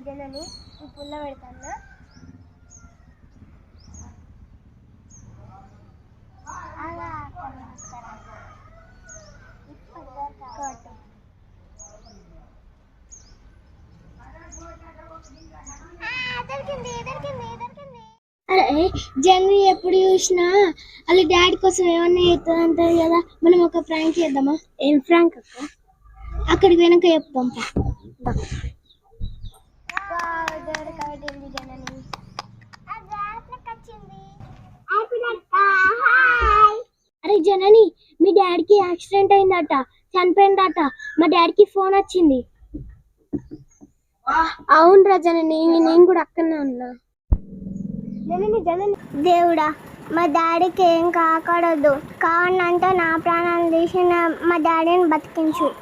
జనని ఈ పుల్ల పెడతాను అలా కోటు అరే జన్వి ఎప్పుడు చూసినా వాళ్ళ డాడీ కోసం ఏమన్నా అవుతుంది అంటారు కదా మనం ఒక ప్రాంక్ చేద్దామా? ఏం ప్రాంక్ అక్క? అక్కడికి వెనక చెప్తాం జనని? అరే జనని మీ డాడీకి యాక్సిడెంట్ అయిందట చనిపోయిందట మా డాడీకి ఫోన్ వచ్చింది. అవును జనని నేను కూడా అక్కడనే ఉన్నా. జనని జనని. దేవుడా మా డాడీకి ఏం కాకూడదు. కావాలంటే నా ప్రాణాలు తీసిన మా డాడీని బతికించు.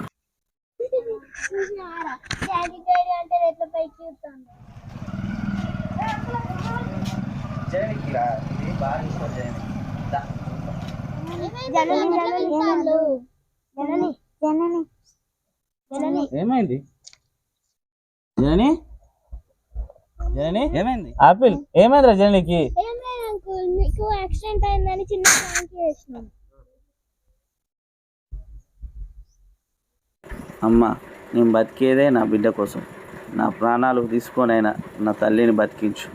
జైనికి రా ఇది బాగా ఇష్టం జైనికి ఏమైంది? జనని? జనని? ఏమైంది? ఆపిల్ ఏమైందిరా జననికి? మీకు యాక్సిడెంట్ అయిందని చిన్న ప్రాంక్ చేసినాం. అమ్మ నేను బతికేదే నా బిడ్డ కోసం. నా ప్రాణాలు తీసుకొనైనా నా తల్లిని బతికించు.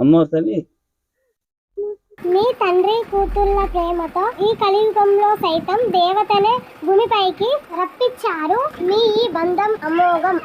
అమ్మా తల్లి? మీ తండ్రి కూతుళ్ళ ప్రేమతో ఈ కలియుగంలో సైతం దేవతనే భూమిపైకి రప్పించారు. మీ ఈ బంధం అమోఘం.